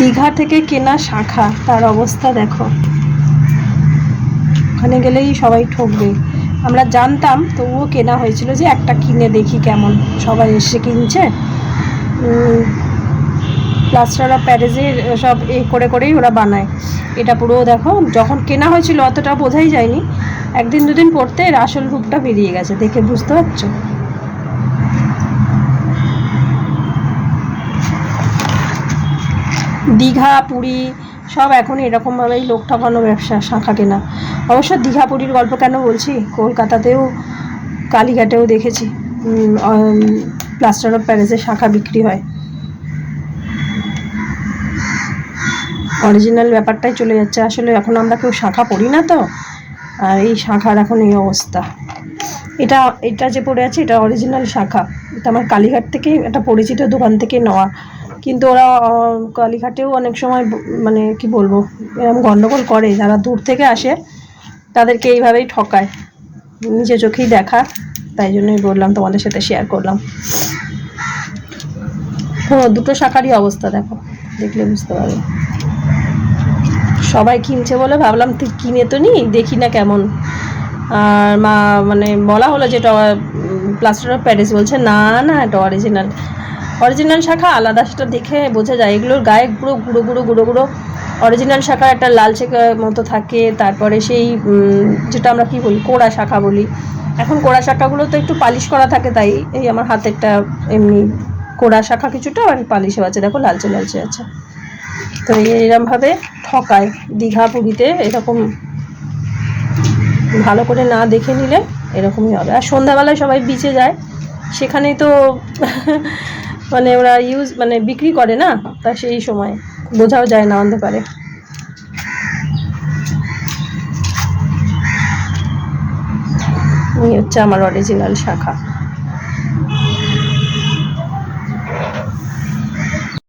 দীঘা থেকে কেনা শাখা, তার অবস্থা দেখো। ওখানে গেলেই সবাই ঠকবে। আমরা জানতাম, তবুও কেনা হয়েছিল যে একটা কিনে দেখি কেমন। সবাই এসে কিনছে। প্লাস্টার অফ প্যারিসের সব এ করে করেই ওরা বানায়। এটা পুরো দেখো, যখন কেনা হয়েছিল অতটা বোঝাই যায়নি। একদিন দুদিন পড়তে আসল রূপটা বেরিয়ে গেছে, দেখে বুঝতে পারছ? দীঘা, পুরী সব এখন এরকমভাবেই লোক ঠকানো ব্যবসা, শাঁখা কেনা। অবশ্য দীঘা, পুরীর গল্প কেন বলছি? কলকাতাতেও, কালীঘাটেও দেখেছি। প্লাস্টার অফ প্যারিসের শাখা বিক্রি হয়। অরিজিনাল ব্যাপারটাই চলে যাচ্ছে। আসলে এখন আমরা কেউ শাখা পড়ি না তো, আর এই শাখার এখন এই অবস্থা। এটা এটা যে পড়ে আছে, এটা অরিজিনাল শাখা। এটা আমার কালীঘাট থেকে একটা পরিচিত দোকান থেকে নেওয়া। কিন্তু ওরা কালীঘাটেও অনেক সময় মানে কি বলব এরকম গন্ডগোল করে। যারা দূর থেকে আসে, তাদেরকে এইভাবেই ঠকায়। নিজে চোখেই দেখা। তাই জন্যই বললাম, তোমাদের সাথে শেয়ার করলাম। ও দুটো শাখারই অবস্থা, দেখো। দেখলে বুঝতে পারবে। সবাই কিনছে বলে ভাবলাম তুই কিনে তো নি দেখি না কেমন। আর মা মানে বলা হলো যে প্লাস্টার অফ প্যারিস বলছে, না না, এটা অরিজিনাল অরিজিনাল শাখা আলাদা, সেটা দেখে বোঝা যায়। এগুলোর গায়ে পুরো গুঁড়ো গুঁড়ো গুঁড়ো গুঁড়ো। অরিজিনাল শাখা একটা লাল শেখার মতো থাকে, তারপরে সেই যেটা আমরা কি বলি, কোড়া শাখা বলি। এখন কোড়া শাখাগুলো তো একটু পালিশ করা থাকে, তাই এই আমার হাতেরটা এমনি কোড়া শাখা কিছুটা আর পালিশও আছে। দেখো, লালচে লালচে আছে। তো এরমভাবে ঠকায় দীঘা পুরীতে, এরকম ভালো করে না দেখে নিলে এরকমই হবে। আর সন্ধ্যাবেলায় সবাই বিচে যায়। সেখানেই তো মানে ওরা ইউজ মানে বিক্রি করে না? তা সেই সময়। বোঝাও যায় না অন্ধকারে। এই হচ্ছে আমার অরিজিনাল শাখা।